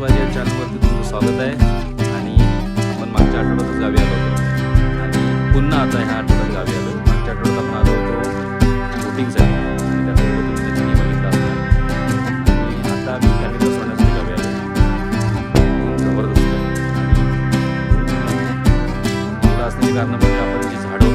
वाजे या चॅनलवरती तुमचं स्वागत आहे. आणि आपण मागच्या आठवड्यातच गावी आलो होतो. आणि पुन्हा आता ह्या आठवड्यात गावी आलो मागच्या आठवड्यात आपण आलो होतो बोटिंगसाठी आणि त्याचा व्हिडिओ तुम्ही नक्की बघितला असणार आणि आता आम्ही फॅमिली सोडण्यासाठी गावी आलो जबरदस्त आहे. आणि एवढं असण्याची कारण म्हणजे आपण जी झाडं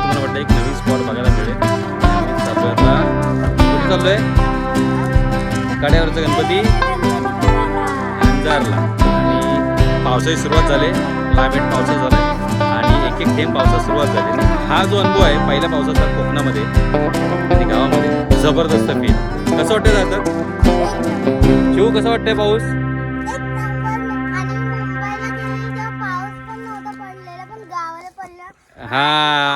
तुम्हाला वाटतं एक नवीन स्पॉट बघायला मिळेल. आम्ही चाललोय आता. कुठे चाललोय? काड्यावरचा गणपती. अंजारला आणि पावसाची सुरुवात झाली. क्लायमेट पावसा झाला. आणि एक एक थेंब पावसात सुरुवात झाली. हा जो अनुभव आहे पहिल्या पावसाचा कोकणामध्ये आणि गावामध्ये जबरदस्त फील कसं वाटतं जातं शिव कसं वाटतंय पाऊस? हा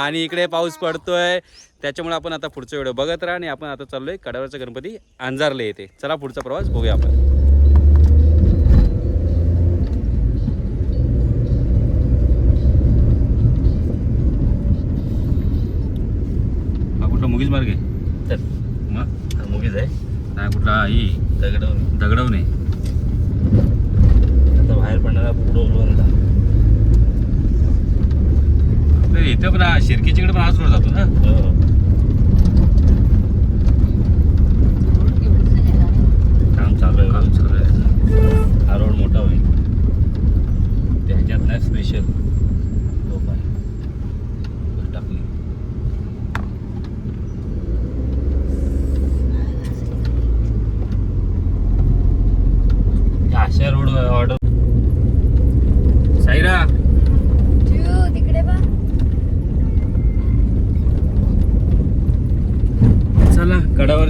आणि इकडे पाऊस पडतोय. त्याच्यामुळे आपण आता पुढचा व्हिडिओ बघत राहा आणि आपण आता चाललोय कडावरचा गणपती अंजारले येते चला पुढचा प्रवास बघूया आपण हा कुठला मुगीच मार्ग आहे तर मग हा मुगीच आहे नाही कुठला ही दगडवून दगडवणे आता बाहेर पडणारा पुढं उलवून जा आपल्या इथं पण हा शिरकीच्याकडे पण हाच रोड जातो ना हो. काम चालू आहे काम चालू आहे हा रोड मोठा होईल त्याच्यात नाही स्पेशल लोक आहे टाकली अशा रोड ऑर्डर साईरा तिकडे बा चला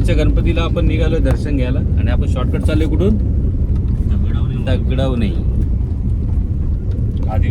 कडावरच्या गणपतीला आपण निघालोय दर्शन घ्यायला. आणि आपण शॉर्टकट चाललोय कुठून? दगडाव नाही आधी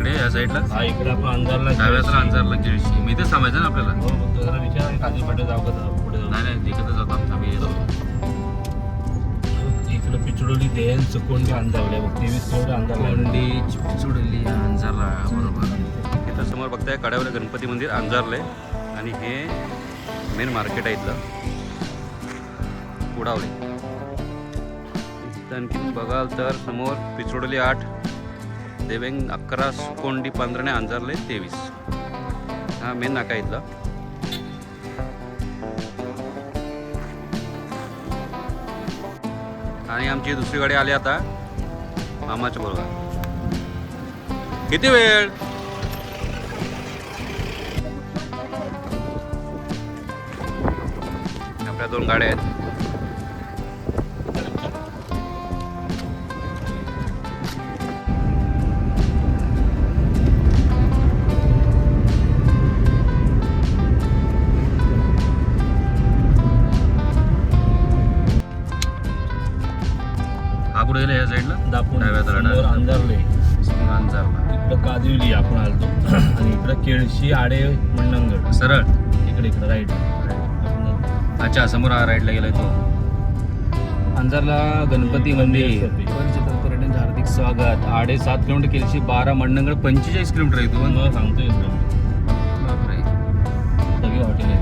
इकडे या साईडला हा इकडे आपण अंधारला डाव्यातला अंजारला केळशी मी इथेच थांबायचं ना आपल्याला? हो मग तो जरा विचार काजू पाटे जाऊ का जरा? पुढे जाऊ. नाही नाही तिकडे जातो आमचा मी येतो. इकडे पिचडोली देन चुकोंडी अंधावले बघ तेवीस कोंडी बरोबर. इथं समोर बघताय कड्यावलं गणपती मंदिर अंजारले आणि हे मेन मार्केट आहे इथलं. पुडावले इथं आणखी बघाल तर समोर पिचोडली आठ देवेंग अकरा कोंडी पंधरा आणि अंजारले तेवीस. हा मेन नाका इथला. आणि आमची दुसरी गाडी आली आता. मामाच्या बरोबर. किती वेळ? आपल्या दोन गाड्या आहेत. डाव्या समोर. अंधारले. समोर अंजारला इकडं कादिवली आपण आलतो. आणि इकडं केळशी आडे मंडणगड सरळ. इकडे इकडं राईट. अच्छा समोर हा राईडला गेलाय तो. अंजारला गणपती मंदिर. पर्यटन हार्दिक स्वागत. आडे सात किलोमीटर केलशी बारा मंडणगड पंचेचाळीस किलोमीटर आहे तू. सांगतोय बापरे सगळे हॉटेल आहे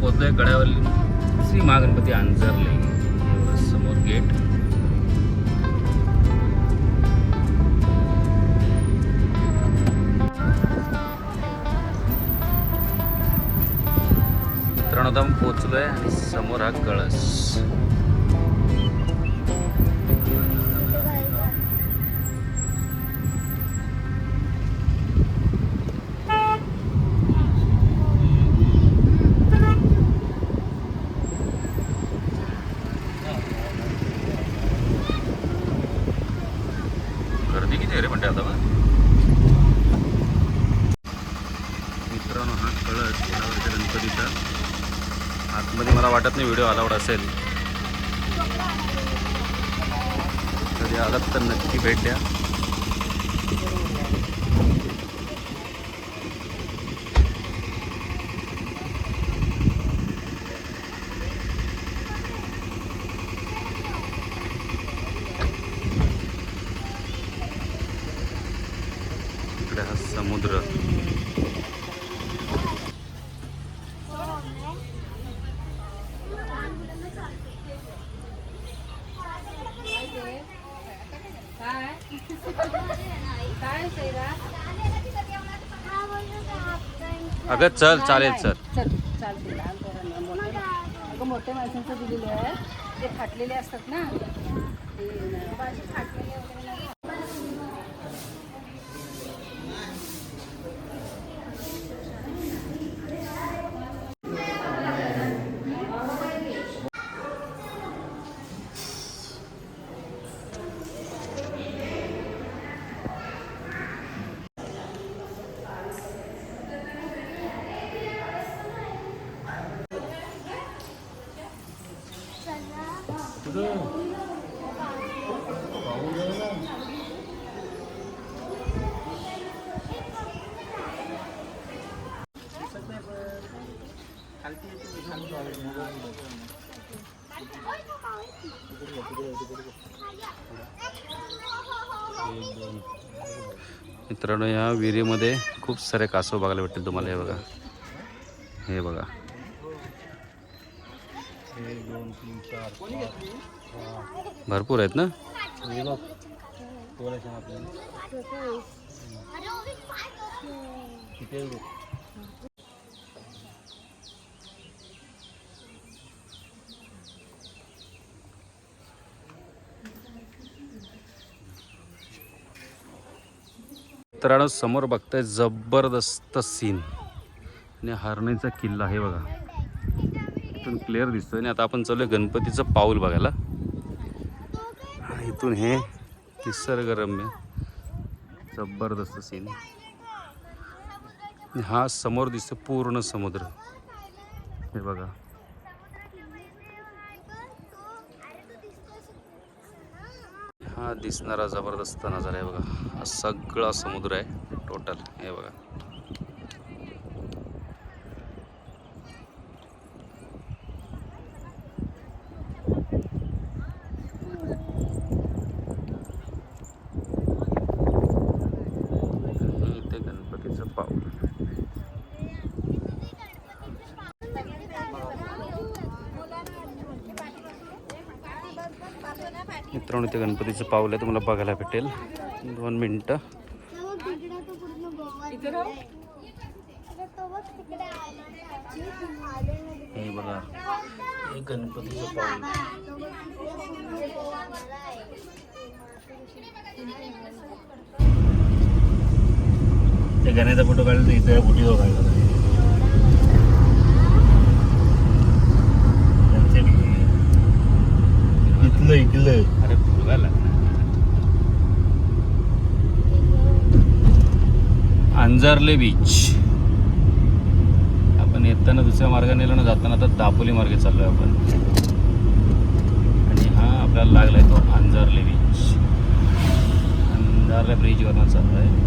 पोहोचलोय वगैरे. पोचलोय श्री महागणपती अंजरले समोर गेट मित्रांनो पोहोचलोय पोचलोय आणि समोर हा कळस व्हिडिओ अलाउड असेल. कधी आलात तर नक्की भेट द्या. इकडे हा समुद्र. अगं चल चालेल चल. चल चालते लहान पोरांना मोठे अगं मोठ्या माणसांचं दिलेलं आहे. ते फाटलेले असतात ना. ते मित्रांनो या विहिरीमध्ये खूप सारे कासव बघायला भेटतील तुम्हाला हे बघा. हे बघा. भरपूर आहेत ना? हे बघ कोण आहे सांग आपल्याला अरे ओवी, काय करतोय? किती आहे बघ. मित्रांनो समोर बघताय जबरदस्त सीन आणि हरणीचा किल्ला हे बघा. इथून क्लिअर दिसतोय. आणि आता आपण चाललोय गणपतीचं पाऊल बघायला. आणि इथून हे निसर्गरम्य जबरदस्त सीन हा समोर दिसतो पूर्ण समुद्र. हे बघा. दिसणारा जबरदस्त नजारा आहे बघा. हा सगळा समुद्र आहे टोटल हे बघा आणि इथे गणपतीचं पाऊल मित्रांनो इथे गणपतीचं पाऊल आहे तुम्हाला बघायला भेटेल. दोन मिनटं. हे बघा हे गणपतीचं पाऊल. ते गाण्याचा फोटो काढला तर इथे फोटो काढला होता. त्यांचे अरे फुगायला अंजारले बीच आपण येताना दुसऱ्या मार्गाने येलो ना जाताना आता दापोली मार्गे आहे आपण. आणि हा आपल्याला लागलाय तो अंजारले बीच अंजारले ब्रिजवरनं चाललो आहे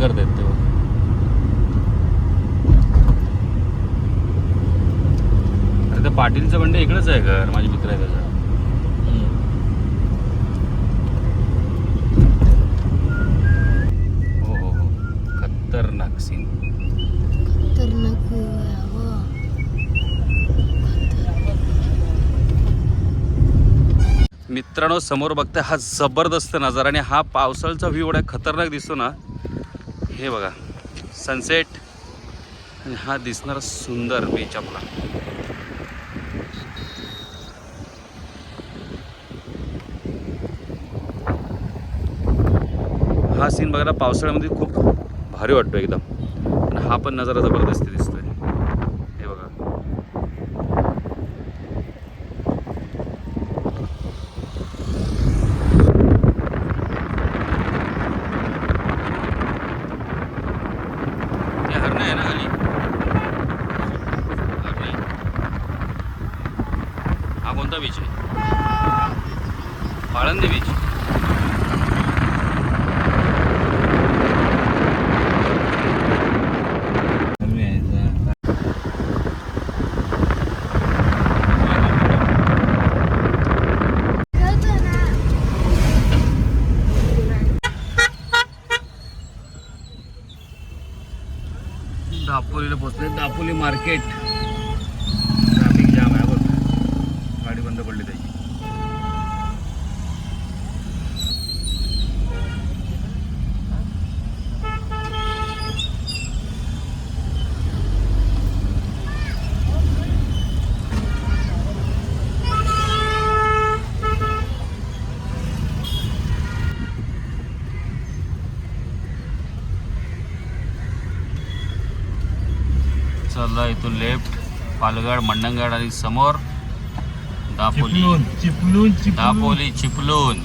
करतायत ते बघ. अरे ते इकडेच आहे घर माझे मित्र आहे त्याचा. हो हो हो. खतरनाक सीन मित्रांनो समोर बघताय हा जबरदस्त नजारा आणि हा पावसाळचा व्ह्यू एवढा खतरनाक दिसतो ना. हे बघा सनसेट आणि हा दिसणारा सुंदर बीच आपला. हा सीन बघायला पावसाळ्यामध्ये खूप भारी वाटतो एकदम. आणि हा पण नजारा जबरदस्त दिसतोय. हे बघा. खाली हा कोणता बीच आहे? आळंदी बीच कमी आहे जा. दापोलीला पोहोचले मार्केट ट्रॅफिक जाम आहे बघ गाडी बंद पडली त्याची चला इथून पालघर मंडणगड आणि समोर दापोली. चिपलून दापोली चिपलून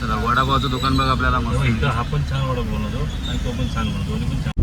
चला वडापावचं दुकान बघ आपल्याला हो, मस्त इथं हा पण छान वडा बनवतो. आणि तो पण छान बनवतो.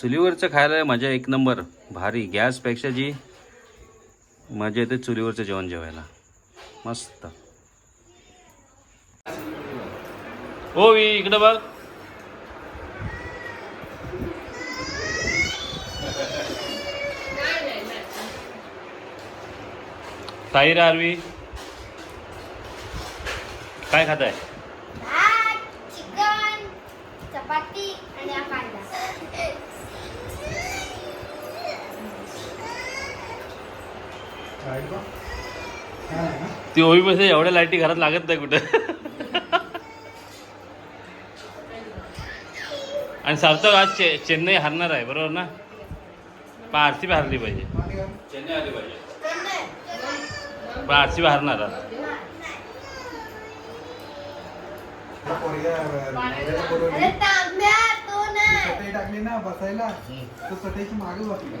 चुलीवरचं खायला मजा एक नंबर. भारी. गॅसपेक्षा जी मजा येते चुलीवरचं जेवण जेवायला. मस्त. हो वी इकडं बघ. ताईर आरवी. काय खात आहे ती ओवी मध्ये एवढ्या लाईटी घरात लागत नाही कुठं. आणि सार्थक आज चे चेन्नई हरणार आहे बरोबर ना? पण आर सी बी हरली पाहिजे. चेन्नई हरली पाहिजे. पण आर सी बी हरणार आज. टाकली ना बसायला. तो चटईची मागे बसला.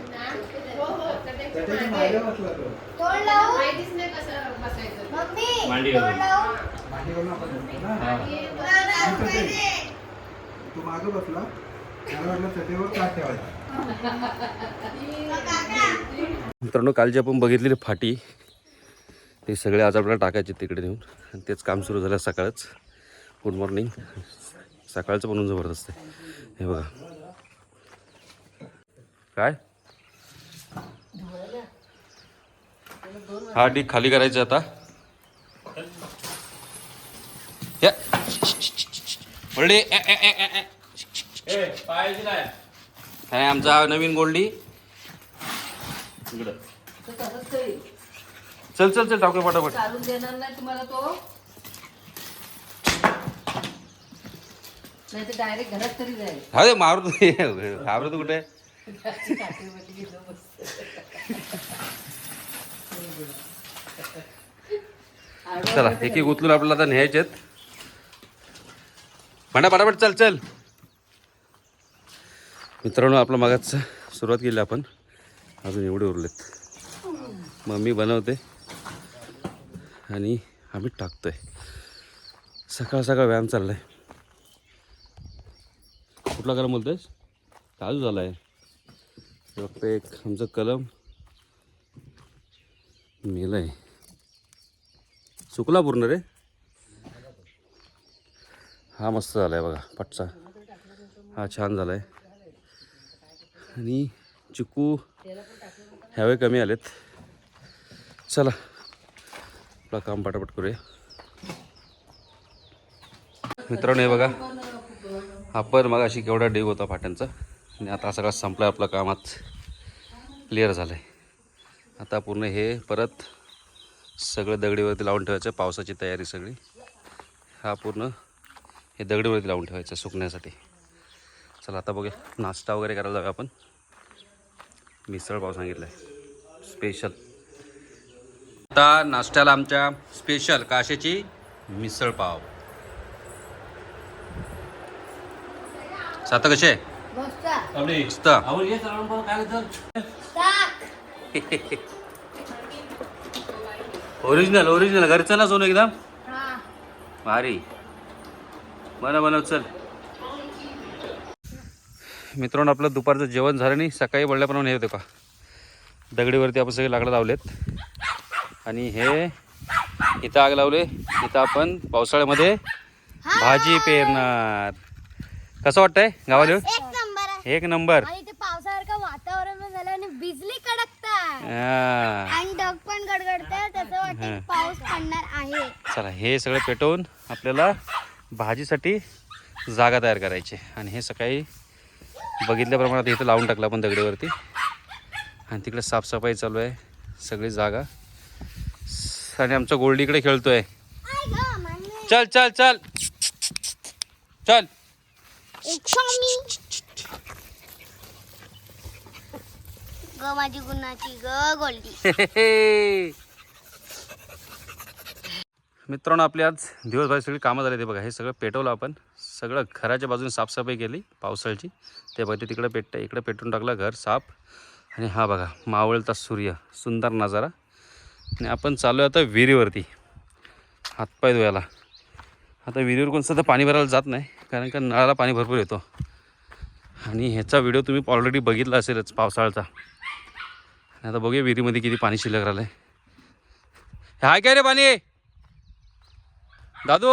चटईची मागे. बसला तो. तोंड लावू? माहितीच नाही कसं बसायचं. मम्मी मांडी तोंड घालून. लावू? मागे करून आपण बसतो ना. हा. तो मागे बसला. मला वाटलं चटईवर काट ठेवायचा. मित्रांनो काल जी आपण बघितलेली फाटी ते सगळे आज आपल्याला टाकायचे तिकडे नेऊन. आणि तेच काम सुरू झालं सकाळच. गुड मॉर्निंग सकाळचं बनवून जबरदस्त आहे. हे बघा. काय? हा ढीक खाली करायचं आता. या. वरडी. ए, ए, ए, ए, ए. आणि आमचा हा नवीन गोल्डी? इकडं. तर तसंच करेल चल चल चल टाकू पटापट. चालून देणार नाही तुम्हाला तो. नाही तर डायरेक्ट घरात तरी जाईल. हा दे. मारू तू घाबरत कुठे? चला एक एक उचलून आपल्याला आता न्यायचे आहेत म्हणा पटापट चल चल. मित्रांनो आपला मागाच सुरुवात केली आपण. अजून एवढे उरलेत. मम्मी बनवते. आणि आम्ही टाकतोय. सकाळ सकाळ व्यायाम चाललाय. कुठला कलम बोलतोयस? काजू झाला आहे फक्त एक आमचं कलम. मेलं आहे सुकला पूर्ण रे? हा मस्त झाला आहे बघा पटचा. हा छान झाला आहे आणि चिकू ह्यावे कमी आलेत. चला आपला काम पटापट करूया. मित्रांनो हे बघा आपण मग अशी केवढा डेग होता फाट्यांचा. आणि आता सगळा संपलं आपलं कामात. क्लिअर झालं आहे आता पूर्ण हे परत सगळं दगडीवरती लावून ठेवायचं पावसाची तयारी सगळी. हा पूर्ण हे दगडीवरती लावून ठेवायचं सुकण्यासाठी. चला आता बघूया. नाश्ता वगैरे करायला जाऊया आपण. मिसळ पाव सांगितलं आहे स्पेशल आता नाश्त्याला आमच्या स्पेशल काशेची मिसळ पाव. साता कसे आहे मस्त ओरिजिनल ओरिजिनल घरचं ना सोनं एकदम. हा. भारी. बनव बनव चल. मित्रांनो आपलं दुपारचं जेवण झालं नाही. सकाळी बोलल्याप्रमाणे हे होते का दगडीवरती आपण सगळे लाकडं लावलेत. आणि हे इथं आग लावले. इथं आपण पावसाळ्यामध्ये भाजी पेरणार. कसं वाटतंय? गावाला येऊन? एक नंबर. आहे एक नंबर आणि ते पावसासारखं वातावरण पण झालं आणि बिजली कडकतात. हा. आणि ढग पण गडगडतात त्याचं. वाटतं पाऊस पडणार आहे. चला हे सगळं पेटवून आपल्याला भाजीसाठी जागा तयार करायची. आणि हे सकाळी बघितल्याप्रमाणे आता इथं लावून टाकलं आपण दगडीवरती. आणि तिकडे साफसफाई चालू आहे सगळी जागा. स- आणि आमचा गोल्डी इकडे खेळतोय. चल चल चल. चल. मी ग माझी गुणाची ग गोल्डी. मित्रांनो आपली आज दिवसभर सगळी कामं झाली ते बघा हे सगळं पेटवलं आपण. सगळं घराच्या बाजूने साफसफाई केली पावसाळ्याची. ते बघते तिकडे तिकडं पेटतं इकडं पेटून टाकलं घर साफ. आणि हा बघा मावळता सूर्य सुंदर नजारा. आणि आपण चालू आहे आता विहिरीवरती हातपाय धुवायला. आता विहिरीवर कोण सध्या पाणी भरायला जात नाही कारण का नळाला पाणी भरपूर येतो. आणि ह्याचा व्हिडिओ तुम्ही ऑलरेडी बघितला असेलच पावसाळ्याचा. आता बघूया विहिरीमध्ये किती पाणी शिल्लक राहिलं आहे हाय काय रे पाणी? दादू!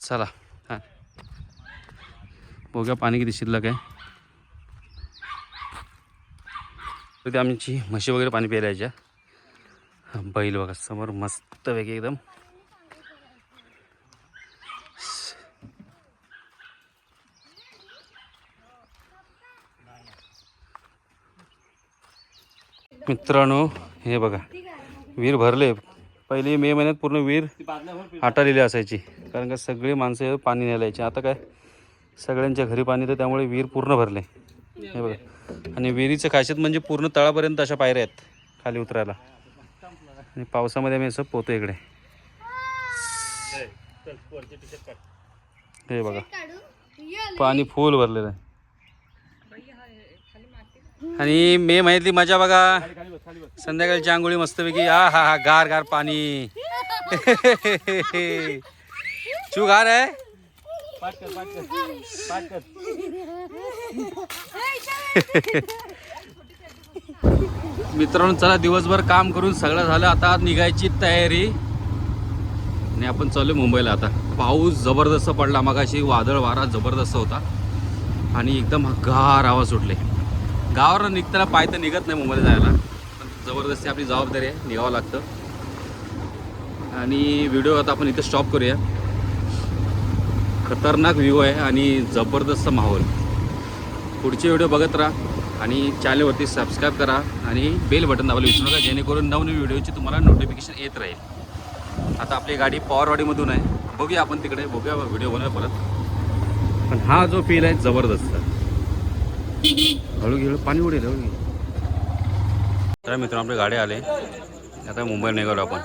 चला हां बघूया पाणी किती शिल्लक आहे. तिथे आमची म्हशी वगैरे पाणी प्यायला यायच्या. बैल बघा समोर मस्त मस्तपैकी एकदम. मित्रांनो हे बघा. विहीर भरले. पहिले मे महिन्यात पूर्ण विहीर आटालेली असायची. कारण का सगळी माणसं पाणी न्यायची आता काय? सगळ्यांच्या घरी पाणी तर त्यामुळे विहीर पूर्ण भरले. हे बघा. आणि विहिरीचं खासियत म्हणजे पूर्ण तळापर्यंत अशा पायऱ्या आहेत खाली उतरायला. आणि पावसामध्ये आम्ही असं पोहतो इकडे. हे बघा. पाणी फुल भरलेलं आहे. आणि मे महिन्यातली मजा बघा. संध्याकाळची आंघोळी मस्तपैकी. आ हा हा गार गार पाणी. चू गार आहे? मित्रांनो चला दिवसभर काम करून सगळं झालं. आता निघायची तयारी. आणि आपण चालू मुंबईला आता. पाऊस जबरदस्त पडला. मगाशी वादळ वारा जबरदस्त होता. आणि एकदम गार आवाज सुटले गावावर निघताना पाय तर निघत नाही मुंबईला जायला. पण जबरदस्ती आपली जबाबदारी आहे निघावं लागतं. आणि व्हिडिओ आता आपण इथे स्टॉप करूया. खतरनाक व्ह्यू आहे आणि जबरदस्त माहोल. पुढचे व्हिडिओ बघत राहा आणि चॅनलवरती सबस्क्राईब करा आणि बेल बटन दाबायला विसरू नका जेणेकरून नवनवीन व्हिडिओची तुम्हाला नोटिफिकेशन येत राहील. आता आपली गाडी पॉवरवाडीमधून आहे. बघूया आपण तिकडे बघूया व्हिडिओ बनवूया परत. पण हा जो फील आहे जबरदस्त. हळू गेलो पाणी उडेल हळू तर मित्रांनो आपले गाडी आले. आता मुंबई निघालो आपण.